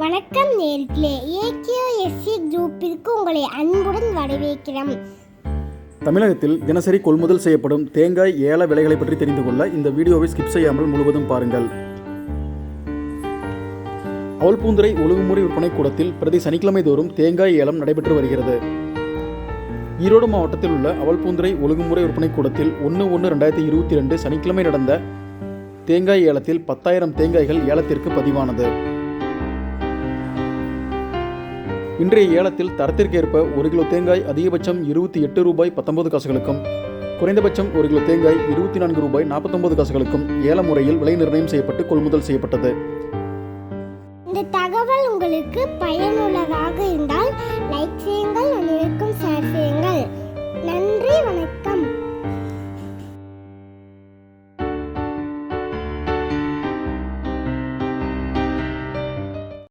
வணக்கம் நேர்களே ஏகேஎஸ்சி குரூப்பிற்கு உங்களை அன்புடன் வரவேற்கிறோம். தமிழகத்தில் தினசரி கொள்முதல் செய்யப்படும் தேங்காய் ஏல விலைகளை பற்றி தெரிந்து கொள்ள இந்த வீடியோவை ஸ்கிப் செய்யாமல் முழுவதும் பாருங்கள். அவல்பூந்துரை ஒழுங்குமுறை விற்பனை கூடத்தில் பிரதி சனிக்கிழமை தோறும் தேங்காய் ஏலம் நடைபெற்று வருகிறது. ஈரோடு மாவட்டத்தில் உள்ள அவல்பூந்துரை ஒழுங்குமுறை விற்பனை கூடத்தில் ஒன்று ஒன்று ரெண்டாயிரத்தி இருபத்தி ரெண்டு சனிக்கிழமை நடந்த தேங்காய் ஏலத்தில் பத்தாயிரம் தேங்காய்கள் ஏலத்திற்கு பதிவானது. இன்றைய ஏலத்தில் தரத்திற்கேற்ப ஒரு கிலோ தேங்காய் அதிகபட்சம் இருபத்தி எட்டு ரூபாய் பத்தொன்பது காசுகளுக்கும் குறைந்தபட்சம் ஒரு கிலோ தேங்காய் இருபத்தி நான்கு ரூபாய் நாற்பத்தொன்பது காசுகளுக்கும் ஏல முறையில் விலை நிர்ணயம் செய்யப்பட்டு கொள்முதல் செய்யப்பட்டது. இந்த தகவல் உங்களுக்கு பயனுள்ளதாக